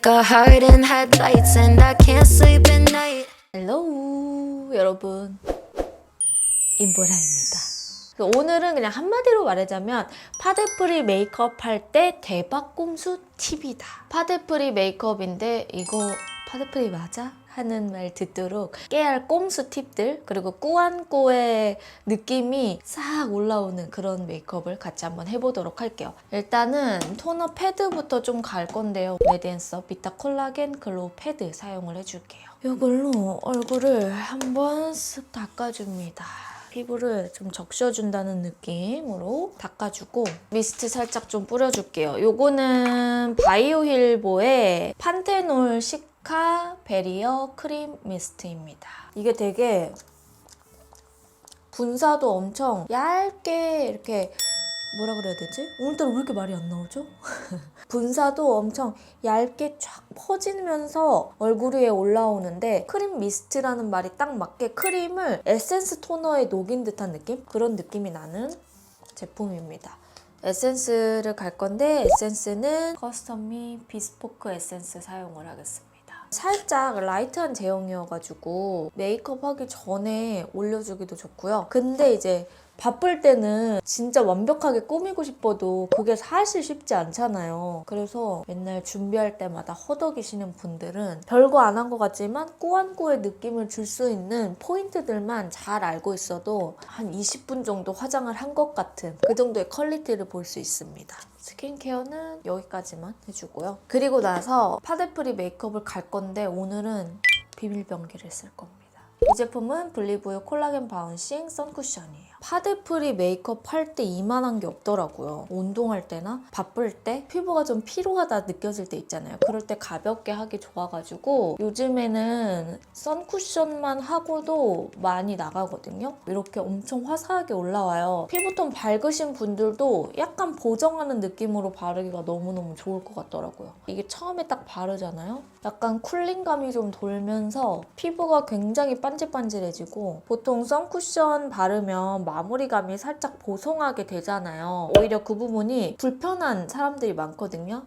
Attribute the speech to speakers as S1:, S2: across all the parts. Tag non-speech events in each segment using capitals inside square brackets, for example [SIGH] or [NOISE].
S1: like a heart in headlights, and I can't sleep at night.
S2: 헬로우 여러분 임보라입니다. 그 오늘은 그냥 한마디로 말하자면 파데프리 메이크업 할 때 대박 꼼수 팁이다. 파데프리 메이크업인데 이거 파데프리 맞아? 하는 말 듣도록 깨알 꼼수 팁들 그리고 꾸안꾸의 느낌이 싹 올라오는 그런 메이크업을 같이 한번 해보도록 할게요. 일단은 토너 패드부터 좀 갈 건데요. 레디앤서 비타 콜라겐 글로우 패드 사용을 해줄게요. 이걸로 얼굴을 한번 쓱 닦아줍니다. 피부를 좀 적셔준다는 느낌으로 닦아주고 미스트 살짝 좀 뿌려줄게요. 요거는 바이오힐보의 판테놀 시카 베리어 크림 미스트입니다. 이게 되게 분사도 엄청 얇게 이렇게 뭐라 그래야 되지? 오늘따라 왜 이렇게 말이 안 나오죠? [LAUGHS] 분사도 엄청 얇게 쫙 퍼지면서 얼굴 위에 올라오는데 크림 미스트라는 말이 딱 맞게 크림을 에센스 토너에 녹인 듯한 느낌? 그런 느낌이 나는 제품입니다. 에센스를 갈 건데 에센스는 커스텀미 비스포크 에센스 사용을 하겠습니다. 살짝 라이트한 제형이어가지고 메이크업 하기 전에 올려주기도 좋고요. 근데 이제 바쁠 때는 진짜 완벽하게 꾸미고 싶어도 그게 사실 쉽지 않잖아요. 그래서 맨날 준비할 때마다 허덕이시는 분들은 별거 안 한 것 같지만 꾸안꾸의 느낌을 줄 수 있는 포인트들만 잘 알고 있어도 한 20분 정도 화장을 한 것 같은 그 정도의 퀄리티를 볼 수 있습니다. 스킨케어는 여기까지만 해주고요. 그리고 나서 파데프리 메이크업을 갈 건데 오늘은 비밀병기를 쓸 겁니다. 이 제품은 블리브유 콜라겐 바운싱 선쿠션이에요. 파데프리 메이크업 할 때 이만한 게 없더라고요. 운동할 때나 바쁠 때 피부가 좀 피로하다 느껴질 때 있잖아요. 그럴 때 가볍게 하기 좋아가지고 요즘에는 선쿠션만 하고도 많이 나가거든요. 이렇게 엄청 화사하게 올라와요. 피부톤 밝으신 분들도 약간 보정하는 느낌으로 바르기가 너무너무 좋을 것 같더라고요. 이게 처음에 딱 바르잖아요. 약간 쿨링감이 좀 돌면서 피부가 굉장히 반질반질해지고 보통 선쿠션 바르면 마무리감이 살짝 보송하게 되잖아요. 오히려 그 부분이 불편한 사람들이 많거든요.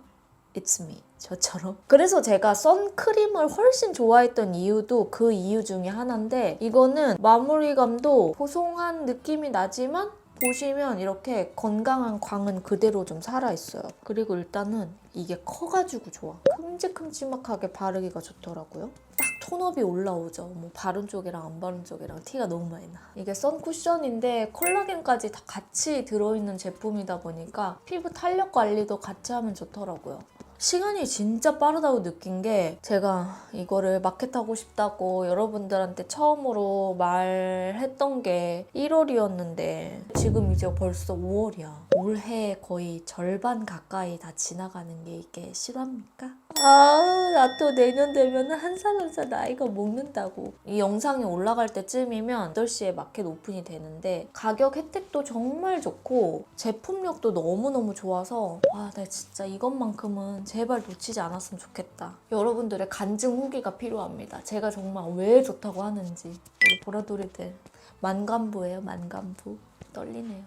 S2: It's me. 저처럼. 그래서 제가 선크림을 훨씬 좋아했던 이유도 그 이유 중에 하나인데 이거는 마무리감도 보송한 느낌이 나지만 보시면 이렇게 건강한 광은 그대로 좀 살아있어요. 그리고 일단은 이게 커가지고 좋아. 큼직큼직하게 바르기가 좋더라고요. 딱 톤업이 올라오죠. 뭐 바른 쪽이랑 안 바른 쪽이랑 티가 너무 많이 나. 이게 선쿠션인데 콜라겐까지 다 같이 들어있는 제품이다 보니까 피부 탄력 관리도 같이 하면 좋더라고요. 시간이 진짜 빠르다고 느낀 게 제가 이거를 마켓하고 싶다고 여러분들한테 처음으로 말했던 게 1월이었는데 지금 이제 벌써 5월이야. 올해 거의 절반 가까이 다 지나가는 게 이게 실화입니까? 아, 나 또 내년 되면 한 살 한 살 나이가 먹는다고. 이 영상이 올라갈 때쯤이면 8시에 마켓 오픈이 되는데 가격 혜택도 정말 좋고 제품력도 너무너무 좋아서 와, 나 진짜 이것만큼은 제발 놓치지 않았으면 좋겠다. 여러분들의 간증 후기가 필요합니다. 제가 정말 왜 좋다고 하는지. 우리 보라돌이들 만감부예요, 만감부. 떨리네요.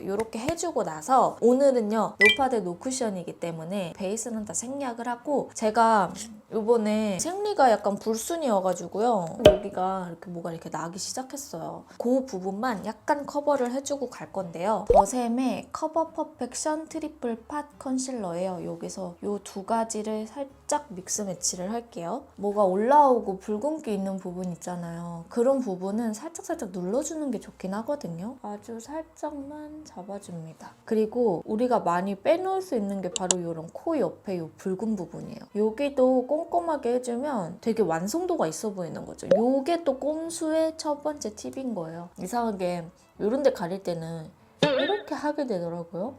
S2: 이렇게 해주고 나서 오늘은요 노파데 노쿠션이기 때문에 베이스는 다 생략을 하고 제가 이번에 생리가 약간 불순이어가지고요. 여기가 이렇게 뭐가 이렇게 나기 시작했어요. 그 부분만 약간 커버를 해주고 갈 건데요. 더샘의 커버 퍼펙션 트리플 팟 컨실러예요. 여기서 이두 가지를 살짝 믹스 매치를 할게요. 뭐가 올라오고 붉은기 있는 부분 있잖아요. 그런 부분은 살짝살짝 눌러주는 게 좋긴 하거든요. 아주 살짝만 잡아줍니다. 그리고 우리가 많이 빼놓을 수 있는 게 바로 이런 코 옆에 이 붉은 부분이에요. 여기도 꼼꼼하게 해주면 되게 완성도가 있어 보이는 거죠. 요게 또 꼼수의 첫 번째 팁인 거예요. 이상하게 이런 데 가릴 때는 이렇게 하게 되더라고요.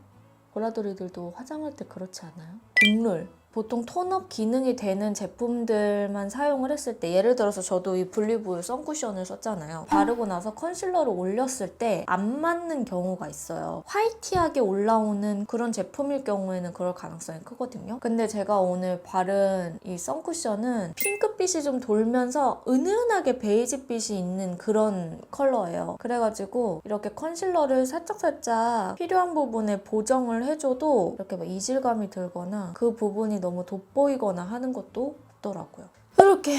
S2: 보라돌이들도 화장할 때 그렇지 않아요? 국룰 보통 톤업 기능이 되는 제품들만 사용을 했을 때 예를 들어서 저도 이 블리브유 선쿠션을 썼잖아요. 바르고 나서 컨실러를 올렸을 때 안 맞는 경우가 있어요. 화이티하게 올라오는 그런 제품일 경우에는 그럴 가능성이 크거든요. 근데 제가 오늘 바른 이 선쿠션은 핑크빛이 좀 돌면서 은은하게 베이지빛이 있는 그런 컬러예요. 그래가지고 이렇게 컨실러를 살짝살짝 필요한 부분에 보정을 해줘도 이렇게 막 이질감이 들거나 그 부분이 너무 돋보이거나 하는 것도 없더라고요. 이렇게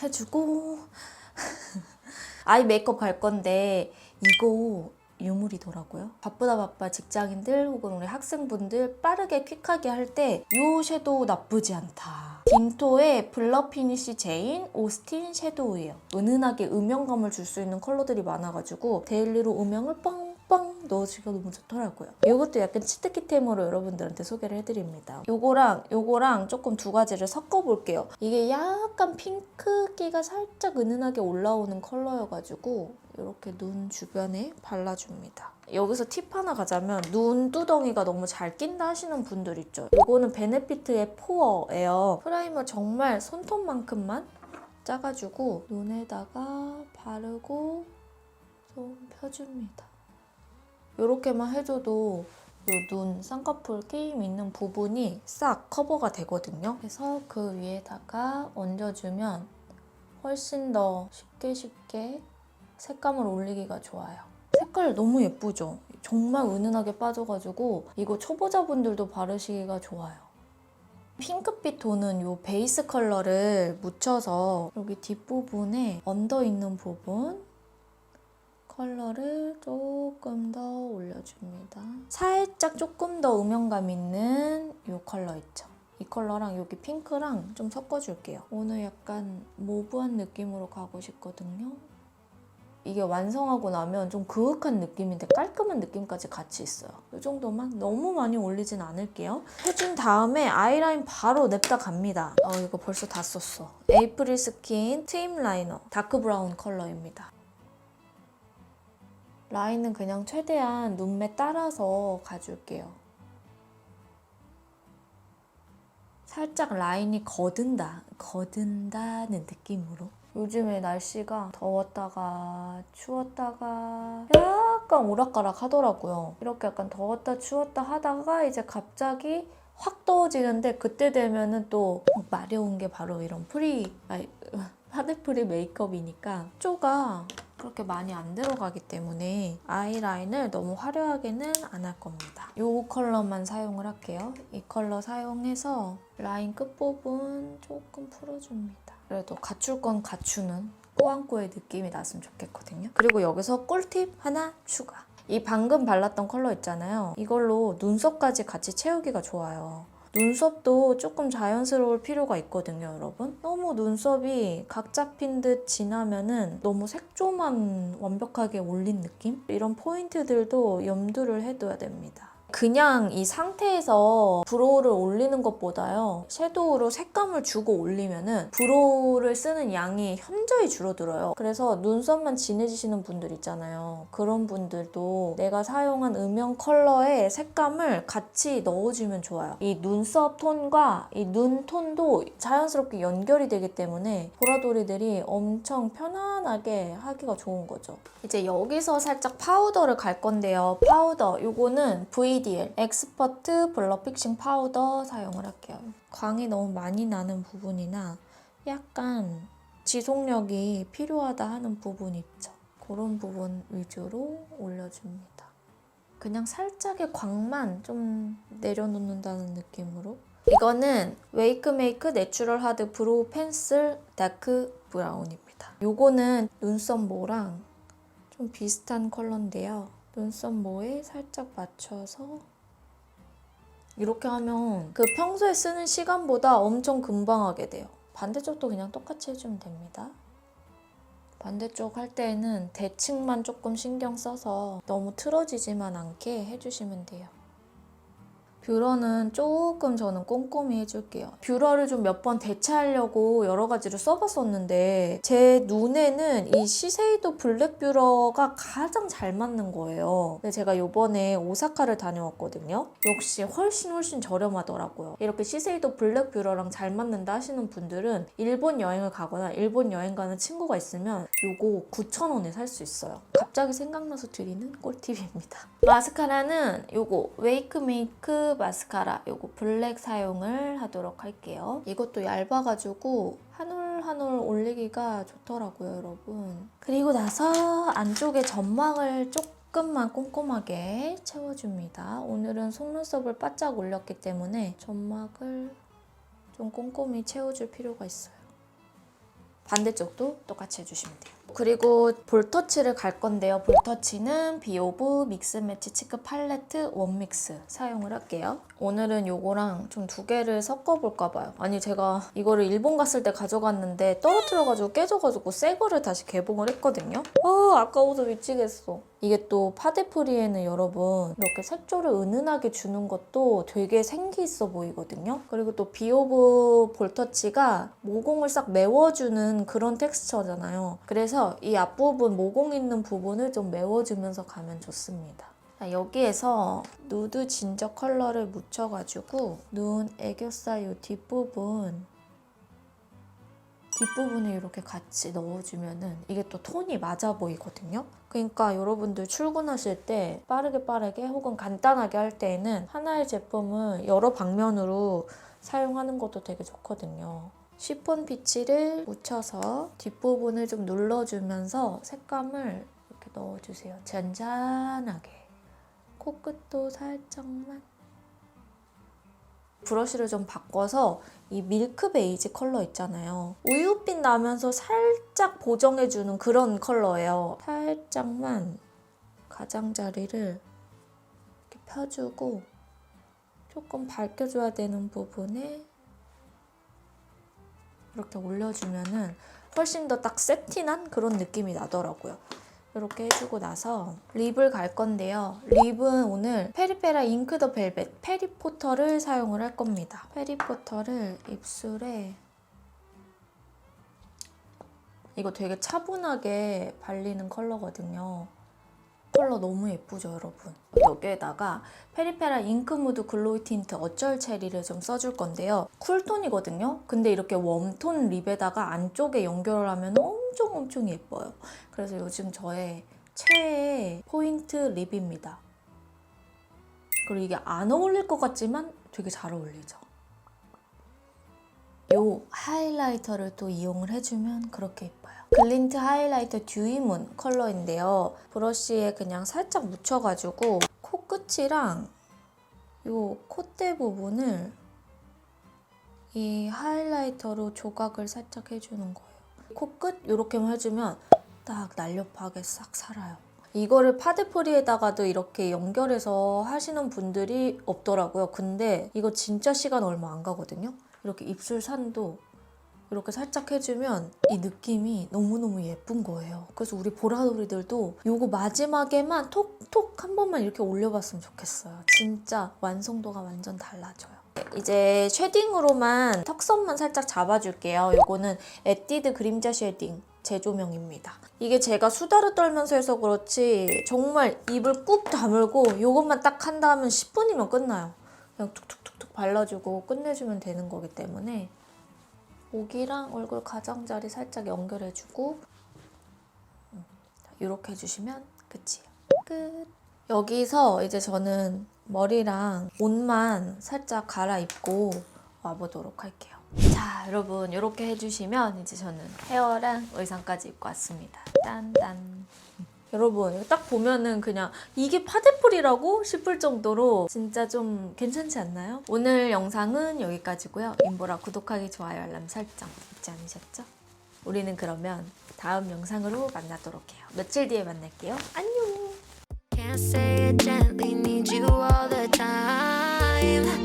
S2: 해주고 [LAUGHS] 아이 메이크업 갈 건데 이거 유물이더라고요. 바쁘다 바빠 직장인들 혹은 우리 학생분들 빠르게 퀵하게 할 때 이 섀도우 나쁘지 않다. 딘토의 블러 피니쉬 제인 오스틴 섀도우예요. 은은하게 음영감을 줄 수 있는 컬러들이 많아가지고 데일리로 음영을 빵 빵 넣어주기가 너무 좋더라고요. 이것도 약간 치트키템으로 여러분들한테 소개를 해드립니다. 요거랑 요거랑 조금 두 가지를 섞어볼게요. 이게 약간 핑크기가 살짝 은은하게 올라오는 컬러여가지고 이렇게 눈 주변에 발라줍니다. 여기서 팁 하나 가자면 눈 두덩이가 너무 잘 낀다 하시는 분들 있죠. 이거는 베네피트의 포어예요. 프라이머 정말 손톱만큼만 짜가지고 눈에다가 바르고 좀 펴줍니다. 이렇게만 해줘도 이눈 쌍꺼풀 끼임 있는 부분이 싹 커버가 되거든요. 그래서 그 위에다가 얹어주면 훨씬 더 쉽게 쉽게 색감을 올리기가 좋아요. 색깔 너무 예쁘죠? 정말 은은하게 빠져가지고 이거 초보자분들도 바르시기가 좋아요. 핑크빛 도는 이 베이스 컬러를 묻혀서 여기 뒷부분에 얹어 있는 부분 컬러를 조금 더 올려줍니다. 살짝 조금 더 음영감 있는 이 컬러 있죠? 이 컬러랑 여기 핑크랑 좀 섞어줄게요. 오늘 약간 모브한 느낌으로 가고 싶거든요. 이게 완성하고 나면 좀 그윽한 느낌인데 깔끔한 느낌까지 같이 있어요. 이 정도만 너무 많이 올리진 않을게요. 해준 다음에 아이라인 바로 냅다 갑니다. 어 이거 벌써 다 썼어. 에이프릴 스킨 트임 라이너 다크 브라운 컬러입니다. 라인은 그냥 최대한 눈매 따라서 가줄게요. 살짝 라인이 거든다, 거든다는 느낌으로. 요즘에 날씨가 더웠다가 추웠다가 약간 오락가락 하더라고요. 이렇게 약간 더웠다 추웠다 하다가 이제 갑자기 확 더워지는데 그때 되면은 또 마려운 게 바로 이런 프리, 아니, [LAUGHS] 하드프리 메이크업이니까 쪼가 그렇게 많이 안 들어가기 때문에 아이라인을 너무 화려하게는 안 할 겁니다. 이 컬러만 사용을 할게요. 이 컬러 사용해서 라인 끝부분 조금 풀어줍니다. 그래도 갖출 건 갖추는 꼬안꼬의 느낌이 났으면 좋겠거든요. 그리고 여기서 꿀팁 하나 추가. 이 방금 발랐던 컬러 있잖아요. 이걸로 눈썹까지 같이 채우기가 좋아요. 눈썹도 조금 자연스러울 필요가 있거든요, 여러분. 너무 눈썹이 각 잡힌 듯 진하면은 너무 색조만 완벽하게 올린 느낌? 이런 포인트들도 염두를 해둬야 됩니다. 그냥 이 상태에서 브로우를 올리는 것보다요. 섀도우로 색감을 주고 올리면은 브로우를 쓰는 양이 현저히 줄어들어요. 그래서 눈썹만 진해지시는 분들 있잖아요. 그런 분들도 내가 사용한 음영 컬러의 색감을 같이 넣어주면 좋아요. 이 눈썹 톤과 이 눈 톤도 자연스럽게 연결이 되기 때문에 보라돌이들이 엄청 편안하게 하기가 좋은 거죠. 이제 여기서 살짝 파우더를 갈 건데요. 파우더 요거는 VDL 엑스퍼트 블러 픽싱 파우더 사용을 할게요. 광이 너무 많이 나는 부분이나 약간 지속력이 필요하다 하는 부분 있죠. 그런 부분 위주로 올려줍니다. 그냥 살짝의 광만 좀 내려놓는다는 느낌으로 이거는 웨이크메이크 내추럴 하드 브로우 펜슬 다크 브라운입니다. 요거는 눈썹 모랑 좀 비슷한 컬러인데요. 눈썹 모에 살짝 맞춰서 이렇게 하면 그 평소에 쓰는 시간보다 엄청 금방 하게 돼요. 반대쪽도 그냥 똑같이 해주면 됩니다. 반대쪽 할 때에는 대칭만 조금 신경 써서 너무 틀어지지만 않게 해주시면 돼요. 뷰러는 조금 저는 꼼꼼히 해줄게요. 뷰러를 좀 몇 번 대체하려고 여러 가지를 써봤었는데 제 눈에는 이 시세이도 블랙 뷰러가 가장 잘 맞는 거예요. 근데 제가 요번에 오사카를 다녀왔거든요. 역시 훨씬 훨씬 저렴하더라고요. 이렇게 시세이도 블랙 뷰러랑 잘 맞는다 하시는 분들은 일본 여행을 가거나 일본 여행 가는 친구가 있으면 요거 9,000원에 살 수 있어요. 갑자기 생각나서 드리는 꿀팁입니다. [LAUGHS] 마스카라는 요거 웨이크 메이크 마스카라 요거 블랙 사용을 하도록 할게요. 이것도 얇아가지고 한 올 한 올 올리기가 좋더라고요, 여러분. 그리고 나서 안쪽에 점막을 조금만 꼼꼼하게 채워줍니다. 오늘은 속눈썹을 바짝 올렸기 때문에 점막을 좀 꼼꼼히 채워줄 필요가 있어요. 반대쪽도 똑같이 해주시면 돼요. 그리고 볼터치를 갈 건데요. 볼터치는 비오브 믹스 매치 치크 팔레트 원믹스 사용을 할게요. 오늘은 요거랑 좀 두 개를 섞어볼까 봐요. 아니 제가 이거를 일본 갔을 때 가져갔는데 떨어뜨려가지고 깨져가지고 새 거를 다시 개봉을 했거든요. 아 아까워서 미치겠어. 이게 또 파데프리에는 여러분 이렇게 색조를 은은하게 주는 것도 되게 생기 있어 보이거든요. 그리고 또 비오브 볼터치가 모공을 싹 메워주는 그런 텍스처잖아요. 그래서 이 앞부분 모공 있는 부분을 좀 메워주면서 가면 좋습니다. 자, 여기에서 누드 진저 컬러를 묻혀가지고 눈 애교살 요 뒷부분 뒷부분에 이렇게 같이 넣어주면은 이게 또 톤이 맞아 보이거든요. 그러니까 여러분들 출근하실 때 빠르게 빠르게 혹은 간단하게 할 때에는 하나의 제품을 여러 방면으로 사용하는 것도 되게 좋거든요. 시폰 피치를 묻혀서 뒷부분을 좀 눌러주면서 색감을 이렇게 넣어주세요. 잔잔하게. 코끝도 살짝만. 브러쉬를 좀 바꿔서 이 밀크 베이지 컬러 있잖아요. 우유빛 나면서 살짝 보정해주는 그런 컬러예요. 살짝만 가장자리를 이렇게 펴주고 조금 밝혀줘야 되는 부분에 이렇게 올려주면은 훨씬 더 딱 세틴한 그런 느낌이 나더라고요. 이렇게 해주고 나서 립을 갈 건데요. 립은 오늘 페리페라 잉크 더 벨벳 페리포터를 사용을 할 겁니다. 페리포터를 입술에 이거 되게 차분하게 발리는 컬러거든요. 컬러 너무 예쁘죠, 여러분? 여기에다가 페리페라 잉크무드 글로이 틴트 어쩔 체리를 좀 써줄 건데요. 쿨톤이거든요. 근데 이렇게 웜톤 립에다가 안쪽에 연결을 하면 엄청 엄청 예뻐요. 그래서 요즘 저의 최애 포인트 립입니다. 그리고 이게 안 어울릴 것 같지만 되게 잘 어울리죠. 요 하이라이터를 또 이용을 해주면 그렇게 예뻐요. 글린트 하이라이터 듀이문 컬러인데요. 브러쉬에 그냥 살짝 묻혀가지고 코끝이랑 요 콧대 부분을 이 하이라이터로 조각을 살짝 해주는 거예요. 코끝 이렇게만 해주면 딱 날렵하게 싹 살아요. 이거를 파데프리에다가도 이렇게 연결해서 하시는 분들이 없더라고요. 근데 이거 진짜 시간 얼마 안 가거든요. 이렇게 입술 산도 이렇게 살짝 해주면 이 느낌이 너무너무 예쁜 거예요. 그래서 우리 보라돌이들도 이거 마지막에만 톡톡 한 번만 이렇게 올려봤으면 좋겠어요. 진짜 완성도가 완전 달라져요. 이제 쉐딩으로만 턱선만 살짝 잡아줄게요. 이거는 에뛰드 그림자 쉐딩 제조명입니다. 이게 제가 수다를 떨면서 해서 그렇지 정말 입을 꾹 다물고 이것만 딱 한다 하면 10분이면 끝나요. 그냥 툭툭툭툭 발라주고 끝내주면 되는 거기 때문에 목이랑 얼굴 가장자리 살짝 연결해주고 이렇게 해주시면 끝이에요. 끝. 여기서 이제 저는 머리랑 옷만 살짝 갈아입고 와보도록 할게요. 자, 여러분 이렇게 해주시면 이제 저는 헤어랑 의상까지 입고 왔습니다. 딴딴. 여러분 딱 보면은 그냥 이게 파데풀이라고 싶을 정도로 진짜 좀 괜찮지 않나요? 오늘 영상은 여기까지고요. 인보라 구독하기, 좋아요, 알람 설정 잊지 않으셨죠? 우리는 그러면 다음 영상으로 만나도록 해요. 며칠 뒤에 만날게요. 안녕!
S1: need you all the time.